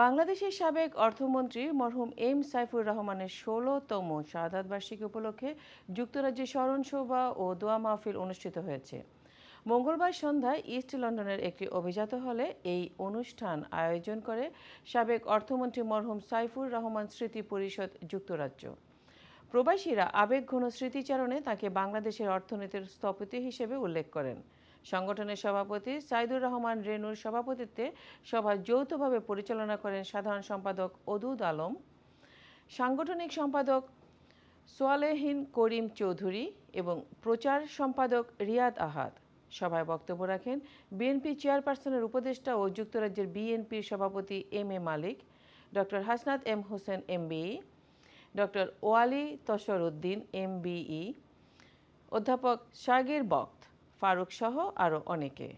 বাংলাদেশের সাবেক অর্থমন্ত্রী মরহুম এম সাইফুর রহমানের ষোলোতম শাহাদাত বার্ষিকী উপলক্ষে যুক্তরাজ্যে স্মরণ সভা ও দোয়া মাহফিল অনুষ্ঠিত হয়েছে। মঙ্গলবার সন্ধ্যায় ইস্ট লন্ডনের একটি অভিজাত হলে এই অনুষ্ঠান আয়োজন করে সাবেক অর্থমন্ত্রী মরহুম সাইফুর রহমান স্মৃতি পরিষদ যুক্তরাজ্য। প্রবাসীরা আবেগঘন স্মৃতিচারণে তাকে বাংলাদেশের অর্থনীতির স্থপতি হিসেবে উল্লেখ করেন। সংগঠনের সভাপতি সাইদুর রহমান রেনুর সভাপতিত্বে সভা যৌথভাবে পরিচালনা করেন সাধারণ সম্পাদক অদুদ আলম, সাংগঠনিক সম্পাদক সোয়ালেহীন করিম চৌধুরী এবং প্রচার সম্পাদক রিয়াদ আহাদ। সভায় বক্তব্য রাখেন বিএনপি চেয়ারপারসনের উপদেষ্টা ও যুক্তরাজ্যের বিএনপির সভাপতি M A Malik, doctor Hasnat M Hossain MBE doctor Wali Tasar Uddin MBE অধ্যাপক শাগির বক্ত ফারুক সহ আরও অনেকে।